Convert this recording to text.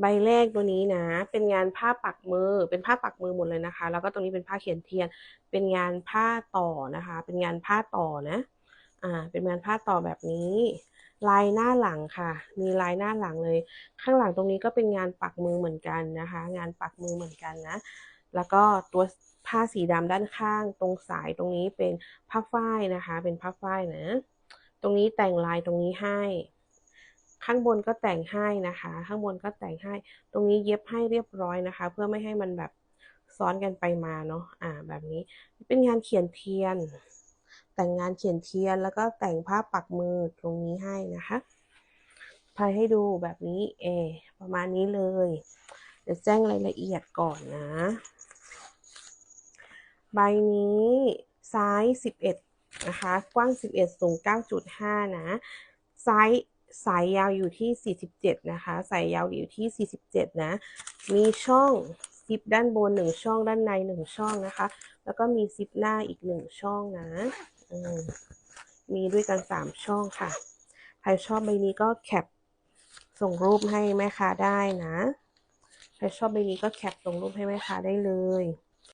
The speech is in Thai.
ใบแรกตัวนี้นะ เป็นงานผ้าปักมือ เป็นผ้าปักมือหมดเลยนะคะ แล้วก็ตรงนี้เป็นผ้าเขียนเทียน เป็นงานผ้าต่อนะคะ เป็นงานผ้าต่อนะ อ่า เป็นงานผ้าต่อแบบนี้ ลายหน้าหลังค่ะ มีลายหน้าหลังเลย ข้างหลังตรงนี้ก็เป็นงานปักมือเหมือนกันนะคะ งานปักมือเหมือนกันนะ แล้วก็ตัวผ้าสีดำด้านข้าง ตรงสายตรงนี้เป็นผ้าฝ้ายนะคะ เป็นผ้าฝ้ายนะ ตรงนี้แต่งลายตรงนี้ให้ ข้างบนก็แต่งให้นะคะ ข้างบนก็แต่งให้ ตรงนี้เย็บให้เรียบร้อยนะคะ เพื่อไม่ให้มันแบบซ้อนกันไปมาเนาะอ่าแบบนี้เป็นงานเขียนเทียน แต่งงานเขียนเทียนแล้วก็แต่งผ้าปักมือตรงนี้ให้นะคะพายให้ดูแบบนี้เอประมาณนี้เลย เดี๋ยวแจ้งรายละเอียดก่อนนะ ใบนี้ไซส์11 นะคะ กว้าง 11 สูง 9.5 นะ ไซส์ สายยาวอยู่ที่ 47 นะคะ สายยาวอยู่ที่ 47 นะ มีช่องซิปด้านบน1ช่องด้านใน1ช่องนะคะ แล้วก็มีซิปหน้าอีก1ช่องนะมมีด้วยกัน3ช่องค่ะ ใครชอบใบนี้ก็แคปส่งรูปให้แม่ค้าได้นะ ใครชอบใบนี้ก็แคปส่งรูปให้แม่ค้าได้เลย